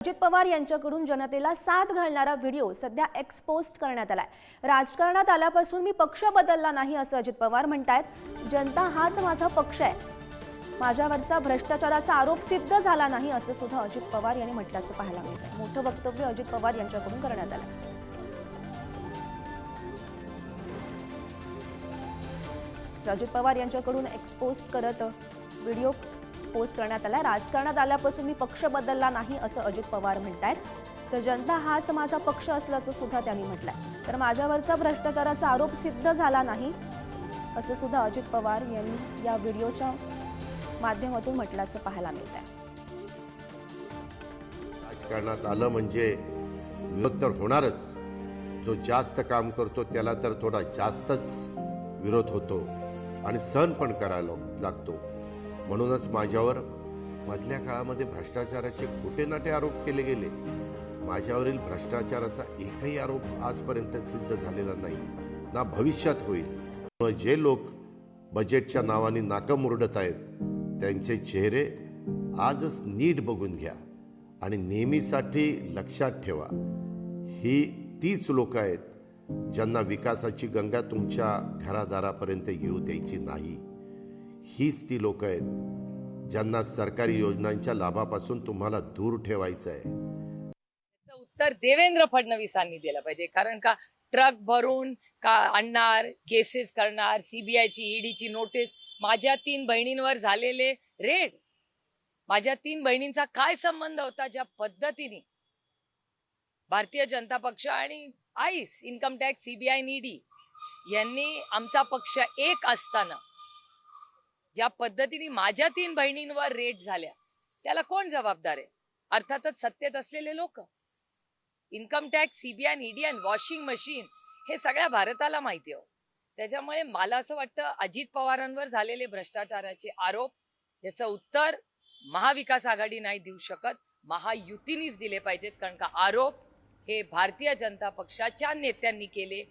अजित पवार यांच्याकडून जनतेला साथ घालणारा व्हिडिओ सध्या एक्सपोस्ट करण्यात आलाय. राजकारणात आल्यापासून मी पक्ष बदलला नाही असं अजित पवार म्हणतायत. जनता हाच माझा पक्ष आहे. माझ्यावरचा भ्रष्टाचाराचा आरोप सिद्ध झाला नाही असं सुद्धा अजित पवार यांनी म्हटल्याचं पाहायला मिळतं मोठं वक्तव्य अजित पवार यांच्याकडून करण्यात आलं अजित पवार यांच्याकडून एक्सपोस्ट करत व्हिडिओ पोस्ट करण्यात आला राजकारणात आल्यापासून मी पक्ष बदलला नाही असं अजित पवार म्हणतायत. तर जनता हाच माझा पक्ष असल्याचं सुद्धा त्यांनी म्हटलंय. तर माझ्यावरचा भ्रष्टाचाराचा आरोप सिद्ध झाला नाही असं सुद्धा अजित पवार यांनी या व्हिडिओच्या माध्यमातून म्हटल्याचं पाहायला मिळत आहे राजकारणात आलं म्हणजे विरोध तर होणारच. जो जास्त काम करतो त्याला तर थोडा जास्तच विरोध होतो आणि सहन पण करायला लागतो. म्हणूनच माझ्यावर मधल्या काळामध्ये भ्रष्टाचाराचे खोटे नाटे आरोप केले गेले. माझ्यावरील भ्रष्टाचाराचा एकही आरोप आजपर्यंत सिद्ध झालेला नाही. ना भविष्यात होईल. मग जे लोक बजेटच्या नावाने नाकं मुरडत आहेत त्यांचे चेहरे आजच नीट बघून घ्या आणि नेहमीसाठी लक्षात ठेवा. ही तीच लोक आहेत ज्यांना विकासाची गंगा तुमच्या घरादारापर्यंत येऊ द्यायची नाही. हीच ती लोक आहेत ज्यांना सरकारी योजनांच्या लाभापासून तुम्हाला दूर ठेवायचं आहे त्याचं उत्तर देवेंद्र फडणवीसांनी दिलं पाहिजे. कारण का ट्रक भरून का आणणार केसेस करणार सीबीआयची ईडीची नोटीस माझ्या तीन बहिणींवर झालेले रेड माझ्या तीन बहिणींचा काय संबंध होता ज्या पद्धतीने? भारतीय जनता पक्ष आणि आईस इन्कम टॅक्स सीबीआय ईडी यांनी आमचा पक्ष एक असताना ज्या पद्धतीने माझ्या तीन बहिणींवर रेट झाल्या त्याला कोण जबाबदार आहे? अर्थातच सत्तेत असलेले लोक. इन्कम टॅक्स सीबीआय ईडी आणि वॉशिंग मशीन हे सगळ्या भारताला माहिती हो त्याच्यामुळे मला असं वाटतं अजित पवारांवर झालेले भ्रष्टाचाराचे आरोप याचं उत्तर महाविकास आघाडी नाही देऊ शकत. महायुतीनीच दिले पाहिजेत कारण का आरोप हे भारतीय जनता पक्षाच्या नेत्यांनी केले.